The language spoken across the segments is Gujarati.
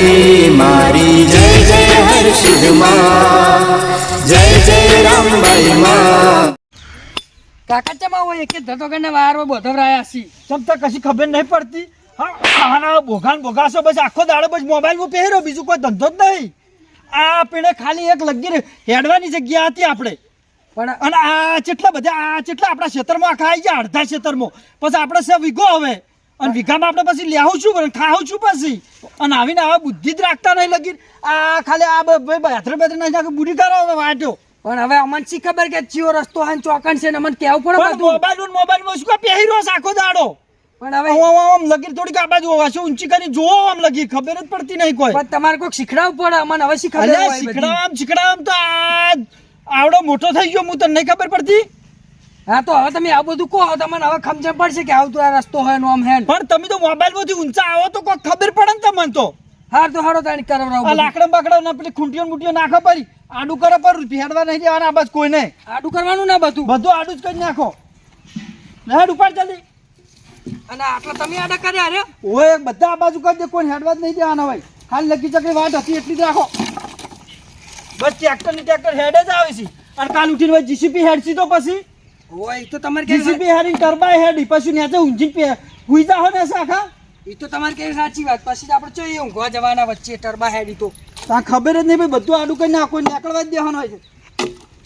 મારી મારી જય જય હર્ષિદમાં જય જય રામબાઈ માં. કાકા ચમા હોય એક ધતો કરીને વાર બધો રાયા છી ચમતા કશી ખબર નહીં પડતી? હા આના બોઘાન બોઘાસો બસ આખો દાડો બસ હું પહેર્યો બીજું કોઈ ધંધો જ નહીં. આ પીણે ખાલી એક લગીર હેડવાની જગ્યા હતી આપણે. પણ અને આ કેટલા બધા આ કેટલા આપણા ક્ષેત્રમાં આખા આવી ગયા અડધા ક્ષેત્રમાં. પછી આપણે સે વીઘો હવે. અને વિઘામાં આપણે પછી લેવું છું પણ ખાવું છું પછી? અને આવીને આવા બુદ્ધિ જ રાખતા નહીં લગી આ ખાલી આ બેથરે બેથરે નહીં નાખે બુરી કરો હવે વાટ્યો પણ હવે અમને શી ખબર કે ચિયો રસ્તો હે ચોકન છે ને અમને કેવું પણ મોબાઈલ મોબાઈલ મોબાઈલમાં શું છે આખો દાડો? પણ હવે હું આમ લગીર થોડીક આ બાજુ વાસો ઊંચી કરી જોવો આમ લગી ખબર જ પડતી નહીં કોઈ. પણ તમારે કોઈક શીખડાવવું પડે અમને હવે શી ખબર અલ્યા હોય બધી. શીખડાવામ શીખડાવામ તો આવડો મોટો થઈ ગયો હું તને નહીં ખબર પડતી? હા તો હવે તમે આ બધું કહો તમને હવે ખમજમ પડશે કે આવતો આ રસ્તો હોય નોમ આમ હે પણ તમે તો મોબાઈલમાંથી ઊંચા આવો તો કોઈ ખબર પડે ને તમને તો. હાર તો હારો તાણી આ કરાવડાવું લાકડા બાકડા ના પેલી ખૂંટીઓ મૂટીઓ નાખો પડી આડું કરો પર ફેરવા નહીં દેવાના આ બસ કોઈ નહીં આડું કરવાનું ના બધું. બધું આડું જ કરી નાખો. હેડ ઉપાડ જલ્દી. અને આટલા તમે આડા કર્યા રે. ઓય બધા આ બાજુ કરી દે કોઈ હેડવા જ નહીં દેવાના હોય. હાલ લગી ચકડી વાત હતી એટલી જ રાખો. બસ ટ્રેક્ટરની ટ્રેક્ટર હેડે જ આવે છે અને કાલ ઉઠીને જીસીપી હેડસી તો પછી. એ તો તમારે કેવી જીસીપી હેડી ટર્બાઈ હેડી પછી નેચે ઊંજી પે હુઈ જાહો ને સાખા એ તો તમારે કેવી સાચી વાત પછી તો આપણે જોઈએ ઊંઘવા જવાના વચ્ચે ટરબા હેડી તો. તા ખબર જ નહીં ભાઈ બધું આડું કરી નાખો નીકળવા જ દેવાનું હોય છે.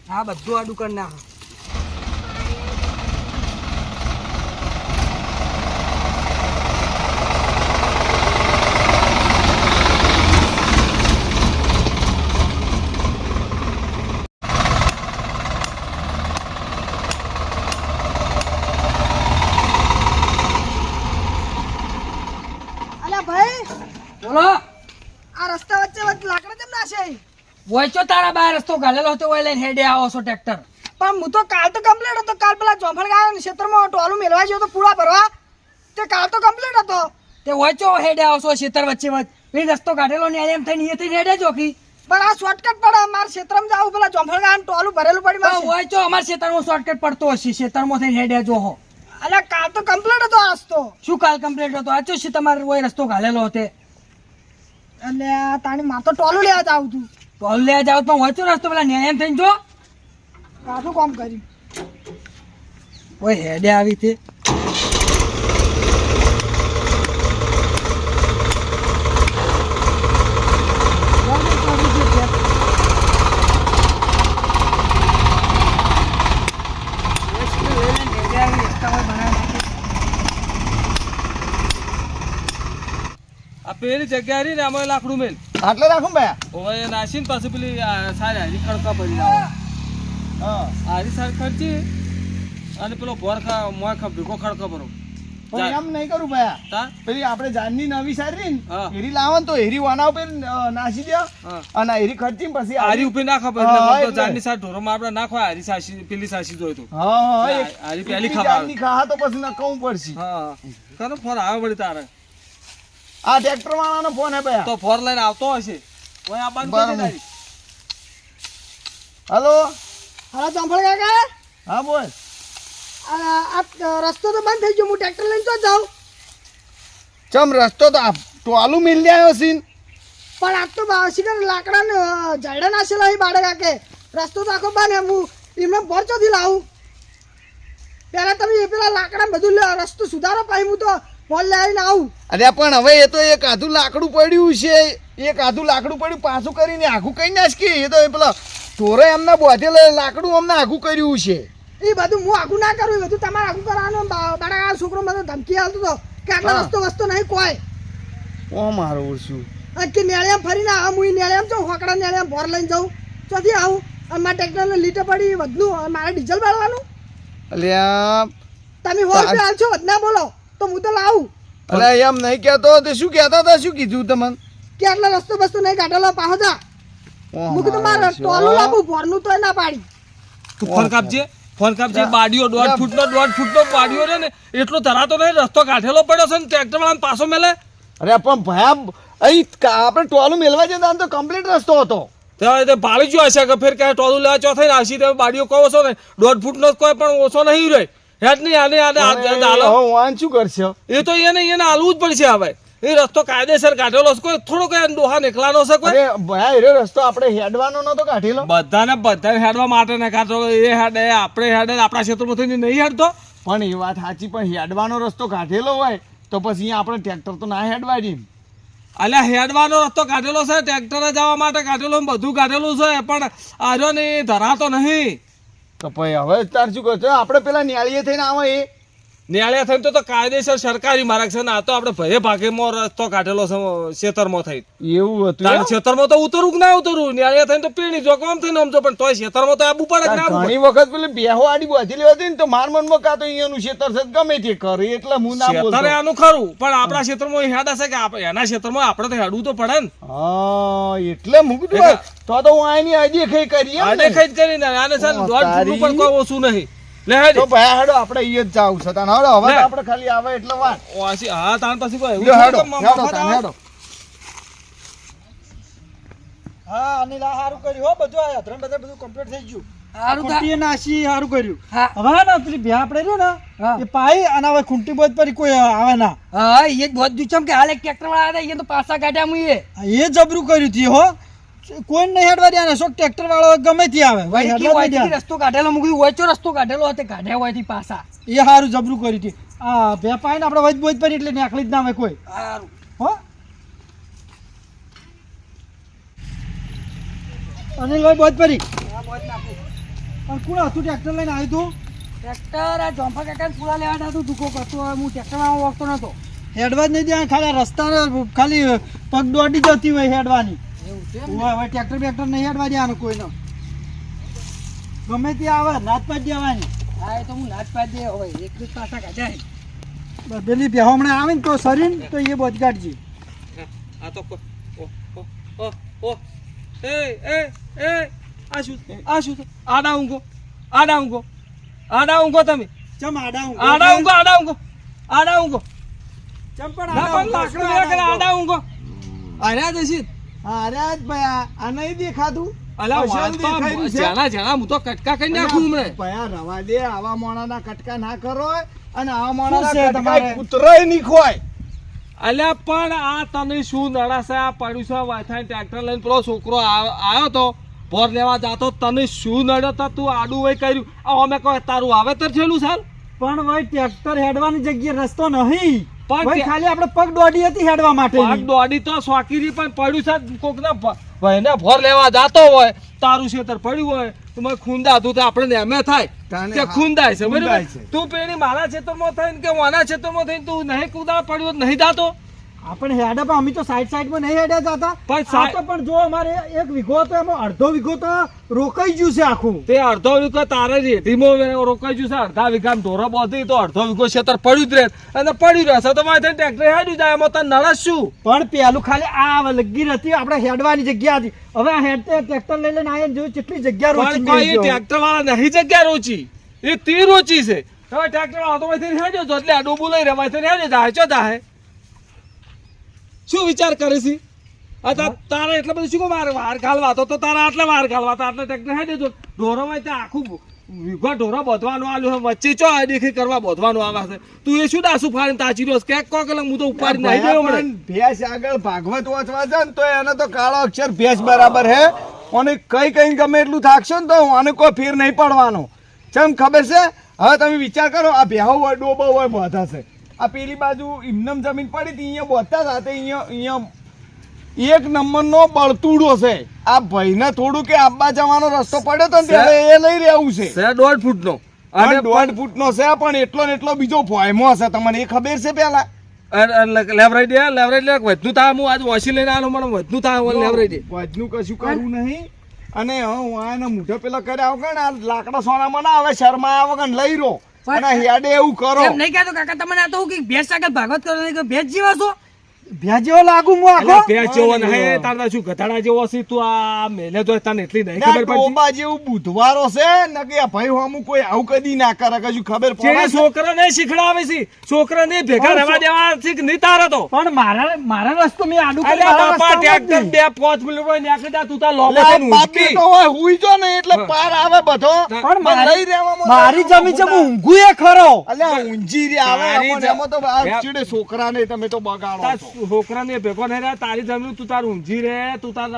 હા બધું આડું કરી નાખો અલા ભાઈ બોલો આ વચ્ચે લાકડા કેમ ના છે? છો તારા બાર રસ્તો ગાલેલો હતો ઓય લઈને હેડે આવો છો ટ્રેક્ટર. પણ હું તો કાલ તો કમ્પ્લીટ હતો. કાલ પેલા જોફળ ગાયા ક્ષેત્રમાં ટોલું મેળવા ગયો તો પૂરા ભરવા. તે કાલ તો કમ્પ્લીટ હતો. તે છો હેડે આવો છો ક્ષેત્ર વચ્ચે વચ્ચે. એ રસ્તો કાઢેલો ને એમ થઈને એ થઈને હેડે જોખી પણ આ શોર્ટકટ પડે મારા ક્ષેત્રમાં જાવ પેલા જોફળ ગાયા ટોલું ભરેલું પડી મારશે. હોય છો અમારા ખેતરમાં શોર્ટકટ પડતો હશે ખેતરમાં થઈને હેડે જોહો. અલ્યા કાલ તો કમ્પ્લીટ હતો આ રસ્તો. શું કાલ કમ્પ્લીટ હતો? આચો છે તમારે હોય રસ્તો ગાલેલો હતો? એટલે તાણી માર તો ટોલું લેવા જાવ તું તો લેવા લે જાવ પણ હોય છો રસ્તો પેલા ને એમ થઈને જો. કાઠું કામ કર્યું? ઓય હેડે આવી તે આ પેલી જગ્યા રહી ને આમાં લાકડું મેલ. આટલે રાખું ભાઈ? ઓય નાસીને પાછું પેલી સારી હારી ખડકા પડી લાવો હા. હારી સારી ખર્ચી અને પેલો ભોર ખા મોય ખા ભીખો ખડકો ભરો એમ નહીં કરું ભાઈ. પેલી આપણે જાનની નવી સારી ને હેરી લાવન ને તો હેરી વાના ઉપર નાસી દે અને હેરી ખર્ચી પછી હારી ઉપર ના ખબર તો જાનની સાર ઢોરો ઢોરોમાં આપણે નાખો હારી સાસી પેલી સાસી જોઈ તો. હા હા હારી પેલી ખાવા જાનની ખાવા તો પછી નકાવું પડશે. હા. કરો ફોન આવે વળી તારે. આ ટ્રેક્ટર વાળાનો ફોન હે ભાઈ. તો ફોર લઈને આવતો હશે. ઓય આ બંધ કરી દે હેલો? હા જોફળ કાકા? હા બોલ. આ રસ્તો તો બંધ થઈ ગયો હું ટ્રેક્ટર લઈને તો જાઉં. ચમ રસ્તો તો આ ટોલું મિલ આવ્યો સીન? પણ આ તો શિખર લાકડા ને ઝાડા નાખેલા અહીં બાળક આકે. રસ્તો તો આખો બંધ હું એમને ભરચોથી લાવું. પહેલા તમે એ પેલા લાકડા બધું લ્યો રસ્તો સુધારો પાઈ હું તો ફોન લઈને આવું. અરે પણ હવે એ તો એક આધું લાકડું પડ્યું છે. એક આધું લાકડું પડ્યું પાછું કરીને આખું કઈ નાખી એ તો એ પેલા ઢોરે એમને બોધે લાકડું અમને આખું કર્યું છે. એ બધું હું આગું ના કરું એ બધું તમારે આગું કરવાનું બાળા છોકરો મને ધમકી આવતો હતો કે આટલો વસ્તુ વસ્તુ નહીં કોઈ ઓ મારું ઓછું? કે નેળિયામ ફરીને આમ હું નેળિયામ જાઉં હોકડા નેળિયામ ભોર લઈને જાઉં. ચોથી આવું. અને મારા ટ્રેક્ટરને લીટર પડી વધનું મારે ડીઝલ બાળવાનું. અલ્યા તમે સો હાલ છો વધના બોલો. તો હું તો લાવું. અરે એમ નહીં કહેતો તે શું કહેતા હતા? શું કીધું તમને? કે આટલો રસ્તો બસ્તો નહીં કાઢેલો પાહો જા. હું કીધું મારું. ટોલું લાવું ભોરનું તો ના પાડી. તું ફોન કાપજે. ફોન કાપજે. બાડીઓ દોઢ ફૂટનો દોઢ ફૂટનો બાડીઓ રે ને એટલો ધરાતો નહીં રસ્તો કાઢેલો પડ્યો છે ને ટ્રેક્ટર વાળા પાછો મેલે. અરે પણ ભાઈ અહીં આપણે ટોલું મેળવા જતા તો કમ્પ્લીટ રસ્તો હતો. ત્યારે તે ભાળી ગયો હશે કે ફેર ક્યાંય ટોલું લેવા ચો થઈને આસી તમે બાડીઓ કહો છો ને દોઢ ફૂટનો જ કોઈ પણ ઓછો નહીં રહે. હેડ નહીં આને આને હાલો શું કરશે? એ તો એને એને હાલવું જ પડશે હવે. એ રસ્તો કાયદેસર કાઢેલો છે કોઈ? થોડો કઈ ડોહા નીકળાનો છે કોઈ? ભાઈ એ રસ્તો આપણે હેડવાનો નતો કાઢેલો. બધાને બધાને હેડવા માટે ને કાઢો એ હેડે આપણે હેડે આપણા ક્ષેત્રમાંથી નહીં હેડતો. પણ એ વાત સાચી પણ હેડવાનો રસ્તો કાઢેલો હોય તો પછી આપણે ટ્રેક્ટર તો ના હેડવા દઈએ અલ્યા હેડવાનો રસ્તો કાઢેલો છે ટ્રેક્ટરે જવા માટે કાઢેલો બધું કાઢેલું છે પણ આર્યો ને ધરાતો નહીં. તો પછી હવે તાર શું કહો આપણે પેલા ન્યાળીએ થઈને આવે એ. ન્યાયાલય થઈને તો કાયદેસર સરકારી માર્ગ છે ને આ તો આપણે ભયે ભાગેમાં રસ્તો કાઢેલો છે ખેતરમાં થઈ એવું હતું શેતરમાં તો ઉતરવું કે ના ઉતરવું ન્યાયાલય થઈને તો પીણી જો કોમ થઈને સમજો પણ તોય શેતરમાં તો આબુ પડે ના ઘણી વખત પેલી બેહો આડી બાંધેલી હતી ને તો માર મનમાં કાં તો અહીંયાનું શેતર છે ગમે તે કરે એટલે હું ના બોલતો. આનું ખરું પણ આપણા ક્ષેત્રમાં હેડ હશે કે આપણે એના ક્ષેત્રમાં આપણે તો હેડવું તો પડે ને. હા એટલે મૂકી તો તો હું આની આજે ખઈ કરી એમ આ ને? દેખાય જ કરીને આને સર દોઢ પણ કોઈ ઓછું નહીં. લે હેડ. તો ભાઈ હેડો આપણે અહીંયા જ જાવું છે. તાન હેડો હવે આપણે ખાલી આવે એટલે વાત. ઓછી હા તાન પછી કોઈ એવું હેડો હેડો તાન હેડો. હા અનિલ આ સારું કર્યું હો બધું આ અધરણ બધા બધું કમ્પ્લીટ થઈ ગયું. હારું થા- ખૂંટીએ નાસી સારું કર્યું. હા. હવે ને પેલી ભ્યા આપણે રહ્યો ને એ પાઈ અને હવે ખૂંટી બોજ પર કોઈ આવે ના. હા એ જ બહુ દુચમ કે હાલ એક ટ્રેક્ટર વાળા હતા એ તો પાછા કાઢ્યા મુએ એ જબરું કર્યું તી હો. કોઈ નહીં હેડવા દે ને શોક ટ્રેક્ટર વાળો ગમે ત્યાં આવે. ભાઈ હેડવા દે. રસ્તો કાઢેલો મૂકી વચ્ચો રસ્તો કાઢેલો હતો કાઢ્યા હોયથી પાછા. એ સારું જબરું કર્યું હતી આ બે પાઈ ને આપણે વચ બોજ પડી એટલે નાખલી જ ના હોય કોઈ. સારું હો? અનિલભાઈ બોજ પડી. પણ કોણ હતું? ટ્રેક્ટર લઈને આવ્યું તું? ટ્રેક્ટર આ જોંફા કાકા પૂરા લેવા હતું ધૂકો કરતો હું ટ્રેક્ટર વાળો વાગતો નતો. હેડવા જ નહીં દે ખાલી રસ્તા રસ્તાને ખાલી પગ દોડી જતી હોય હેડવાની? હોય હવે ટ્રેક્ટર બેક્ટર નહીં હેડવા દેવાનું કોઈનો. ગમે તે આવે નાત પાડી દેવાની. હા એ તો હું નાચ પાડી દે હવે એક જ પાછા કાઢાય પેલી બે હમણાં આવે ને તો શરીર તો એ બોધ કાઢજે. આ તો ઓ, ઓ, ઓ, ઓ. એ, એ, એ, આ શું આ શું? આડા ઊંઘો. આડા ઊંઘો. આડા ઊંઘો તમે. ચમ આડા ઊંઘો. આડા ઊંઘો આડા ઊંઘો. આડા ઊંઘો. ચમ પણ ના આડા ઊંઘો, આડા ઊંઘો. જશી? હા અરે ભાઈ આ- આ નહીં દેખાતું? અલા અસલ વાત તો દેખાયું છે. જાણા જાણા હું તો કટકા કરી નાખું હમણે. ભાઈ રવા દે આવા મોણાના કટકા ના કરો અને આવા મોણાના કટકા તમારે? નહીં ખોય અલ્યા પણ આ તને શું નડાશે આ પડ્યું છે ટ્રેક્ટર લઈને પેલો છોકરો આવ્યો તો ભોર લેવા જાતો તને શું નડ્યો તો તું આડું વય કર્યું? અમે કહો તારું વાવેતર છેલું સાલ પણ ભાઈ ટ્રેક્ટર હેડવાની જગ્યાએ રસ્તો નહીં. પણ ખાલી આપણે પગ દોડી હતી હેડવા માટે પગ દોડી તો શોખીરી પણ પડ્યું છે કોકના ભાઈને ભોર લેવા જાતો હોય તારું છેતર પડ્યું હોય તો મેં ખૂંદા તું તો આપણે એમે થાય. ખૂંદાય છે બરાબર? તું પેલી મારા ખેતરમાં થઈને કે મારા ખેતરમાં થઈને તું નહીં કૂદા પડ્યો નહીં જાતો આપણે હેડા પણ અમે તો સાઈડ સાઈડમાં નહીં હેડ્યા જતા. પણ પણ જો અમારે એક વીઘો તો એમાં અડધો વીઘો તો રોકાઈ ગયું છે આખું. તે અડધો વીઘો તારે રેતીમાં રોકાઈ ગયું છે અડધા વિઘા ઢોરો બોધી તો અડધો વીઘો ખેતર પડ્યું જ રહે. અને પડ્યું રહેશે તો મારે ટ્રેક્ટર હેડ્યું જાય એમાં તને નડસ શું? પણ પેલું ખાલી આ લગી હતી આપણે હેડવાની જગ્યા હતી. હવે આ હેડ ટ્રેક્ટર લઈ લઈને આવીને જોયું કેટલી જગ્યા છે. ટ્રેક્ટર વાળા નહીં જગ્યા રોચી. એ તી રોચી છે. હવે ટ્રેક્ટર આવતો હેડ્યો એટલે આ ડૂબું લઈ રહ્યા હેડ્યો જાય ચો જાય શું વિચાર કરે છે? તારે એટલે બધું શું કહું? વાર વાર ઘાલવા તો તારા આટલા વાર ઘાલવા તો આટલા ટ્રેક્ટર હેડ્યો તો ઢોરોમાં ત્યાં આખું વિભા ઢોરો બોધવાનું આલ્યું છે વચ્ચે ચો દેખી કરવા બોધવાનું આવે છે. તું એ શું દાસુ ફાડીને તાચી રહ્યો કે કોક એટલે હું તો ઉપાડી નાહી ગયો મને ભેંસ આગળ ભાગવત વાંચવા જાય ને તો એને તો કાળો અક્ષર ભેંસ બરાબર હે. અને કઈ કઈ ગમે એટલું થાકશો ને તો આને કોઈ ફેર નહીં પડવાનો. ચમ ખબર છે હવે તમે વિચાર કરો આ ભેહો હોય ડોબો હોય બોધા છે. આ પેલી બાજુ ઇમનમ જમીન પડી હતી અહીંયા બધા સાથે અહીંયા અહીંયા એક નંબરનો બળતુડો છે. આ ભાઈને થોડું કે આબા જવાનો રસ્તો પડ્યો તો ને ત્યારે એ લઈ રહ્યું છે. છે દોઢ ફૂટનો. અને દોઢ ફૂટનો છે પણ એટલો ને એટલો બીજો ભોયમો હશે. તમને એ ખબર છે પેલા? લેવરાઈ દે લેવરાઈ લે વધનું થાય હું આજ વોશી લઈને આવ્યો મને વધનું થાય લેવરાઈ દે. વજનું કશું કરવું નહીં. અને હા, આને મોઢે પેલા કર્યા વગર આ લાકડા સોનામાં ના આવે શર્મા આવે લઈ રો પણ- અને હેડે એવું કરો. એમ નહીં કહેતો કાકા તમને આ તો હું કે ભેંસ આગળ ભાગવત કરો કે ભેંસ જીવા છો ભ્યા લાગુ હું આખો? અલ્યા ભેંસ તારા શું ગધાડા જેવો છે તું આ મેલે તો તને એટલી નહીં ખબર પડતી. ટોબા જેવું બુધવારો છે ને કે ભાઈ હોમું કોઈ આવું કદી ના કરે કશું ખબર પડે છોકરાને શીખડાવે છે? છોકરાને ભેગા રહેવા દેવા છે કે નહીં તારે તો પણ મારા મારા રસ્તો મેં આડું કરી બાપા ટ્રેક્ટર બે પાંચ મિનિટ હોય નીકળી જા તું તાર લોબો એટલે થઈને આ બાપ ઊંચકી. બેટો હોય હુઈ જો ને એટલે પાર આવે બધો. પણ મારી- મારી જમીન છે ઊંઘું એ ખરો. અલ્યા ઊંજી રે આવે ને તો ચીડે છોકરાને તમે તો બગાડો. છોકરાને ભેગો નહીં રહ્યા તારી જમીન તું તાર ઊંઝી રે, તું તાર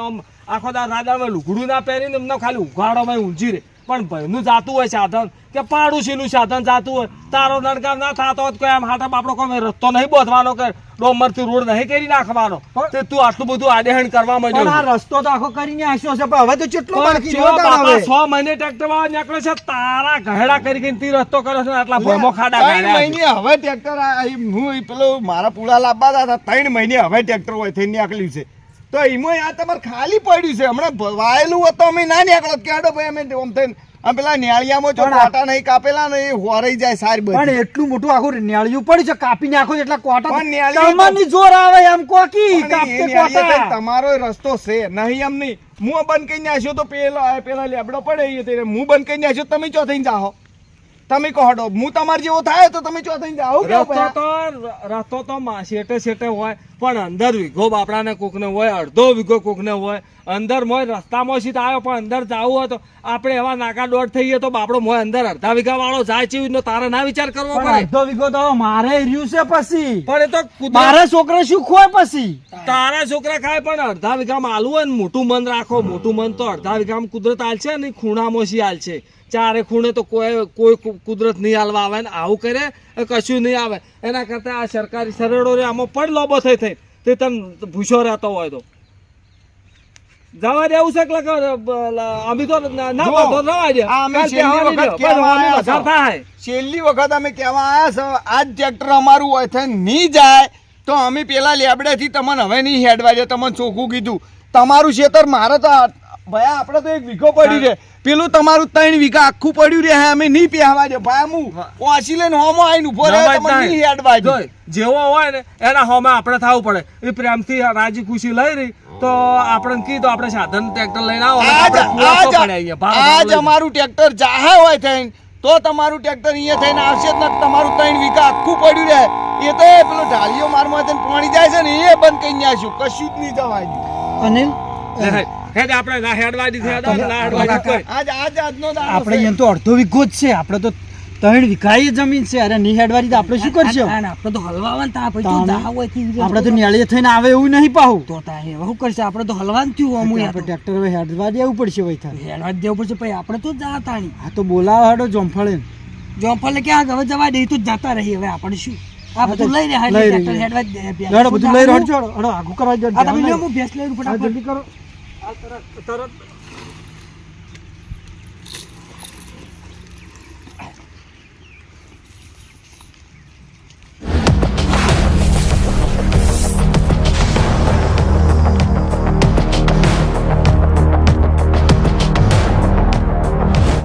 આખો તાર રાજામાં લુગડું ના પહેરીને એમને ખાલી ઉઘાડોમાં ઊંઝી રે. પણ ભાઈનું જાતું હોય સાધન કે પાડોશીનું સાધન જાતું હોય તારો નડકાર ના થતો હોય કોઈ આમ હાથા આપણો કોઈ રસ્તો નહીં બોધવાનો કે ડોમરથી રોડ નહીં કરી નાખવાનો. તે તું આટલું બધું આડેહણ કરવા માંડ્યો આ રસ્તો તો આખો કરીને આસ્યો છે પણ હવે તો કેટલો બાકી ચેવો બાપા 6 મહિને ટ્રેક્ટર વાળા નીકળે છે તારા ગહેડા કરી કરીને તી રસ્તો કર્યો છે આટલા ભમો ખાડા ગાળ્યા મહિને હવે ટ્રેક્ટર હું પેલો મારા પુલા લાવવા હતા ત્રણ મહિને હવે ટ્રેક્ટર હોય થઈને નીકળ્યું છે. તો એમાં આ તમારે ખાલી પડ્યું છે. હમણાં વાયેલું હતો અમે ના નીકળો કે હેડો ભાઈ અમે આમ થઈને આમ પેલા નેળિયામાં જો કોટા નહીં કાપેલા ને એ હોરાઈ જાય સારી પણ એટલું મોટું આખું નેળિયું પડ્યું છે. કાપી નાખો એટલા કોટા તમારી જોર આવે એમ કોકી કાપતે કોટા. તમારો રસ્તો છે. નહીં એમ નહીં. હું બંધ કરી નાખ્યો તો પેલા આ પેલા લેબડો પડે એ તે હું બંધ કરી નાખ્યો તમે ચો થઈને જાઓ. તમે કહો હું તમારે જેવો થાય તો તમે ચો થઈને જાઓ. રસ્તો તો રસ્તો તો શેટે શેટે હોય. પણ અંદર વીઘો બાપડાને કોકને હોય અડધો વીઘો કોકને હોય અંદર મોય રસ્તામાં સીધા આવ્યો પણ અંદર જવું હોય તો આપણે એવા નાકા દોઢ થઈએ તો બાપડો મોય અંદર અડધા વીઘા વાળો જાય છે એનો તારે ના વિચાર કરવો પડે. અડધો વીઘો તો મારે રહ્યું છે પછી. પણ એ તો મારા છોકરા શું ખોય પછી? તારા છોકરા ખાય પણ અડધા વીઘામાં આલવું હોય ને મોટું મન રાખો મોટું મન તો અડધા વીઘામાં કુદરત આલશે ને ખૂણામાં સી છે? ચારે ખૂણે તો કોઈ કોઈ કુદરત નહીં આલવા આવે ને આવું કરે કશું નહીં આવે. એના કરતાં આ સરકારી સરળો રે આમાં પણ લોબો થઈ થઈ તે તને ભૂસો રહેતો હોય તો. જવા દેવું છે કે અમે તો ના ના રવા દે. આ અમે કાલ છેલ્લી વખત અમે કહેવા આવ્યા છે આજ ટ્રેક્ટર અમારું હોય છે નહીં જાય તો અમે પેલા લેબડેથી તમને હવે નહીં હેડવા દે તમને ચોખ્ખું કીધું. તમારું ખેતર મારે તો ભાઈ આપણે તો એક વીઘો પડી છે. પેલું તમારું ત્રણ વીઘા આખું પડ્યું રહે અમે નહીં પહેવા દે. ભાઈ હું વાંચી લઈને હોમો આવીને ઊભો રહે તમને નહીં હેડવા દે. જેવો હોય ને એના હોમે આપણે થવું પડે. એ પ્રેમથી રાજી ખુશી લઈ રહી. તો આપણે કીધું આપણે સાધન ટ્રેક્ટર લઈને આવો. આજ તો. અમારું ટ્રેક્ટર જાહે હોય થઈને તો તમારું ટ્રેક્ટર અહીંયા થઈને આવશે જ ને તમારું ત્રણ વીઘા આખું પડ્યું રહે. એ તો એ પેલો ઢાળીઓ મારમાં પાણી જાય છે ને એ બંધ કરી નાખ્યું. કશું જ નહીં જવાય. અનિલ હેડ, આપણે ના હેડવા દીધી, ના હેડવા આજ આજ આજનો આપણે છે. અહીંયા તો અડધો વીઘો જ છે. આપણે તો ત્રણ વીઘાએ જમીન છે. અરે નહીં હેડવા તો આપણે શું કરશું? આપણે તો હલવાવાન તા જો રીતે આપણે તો નિયાળીએ થઈને આવે એવું નહીં પાહું. તો તા એવું શું કરશે? આપણે તો હલવાનું થયું અમુક આપણે ટ્રેક્ટર હવે હેડવા દેવું પડશે વૈથા હેડવા દેવું પડશે પછી આપણે તો જા તાણી. આ તો બોલાવો હાડો જોમફળે. જોમફળે કે આ હવે જવા દે તો જતા રહી. હવે આપણે શું? આ બધું લઈ રહ્યા. હેડવા દે બધું લઈ રહ્યો હડો આગું કરવા આ તમે લ્યો, હું ભેંસ લઈ ફટાફટ. જલ્દી કરો. તરત તરત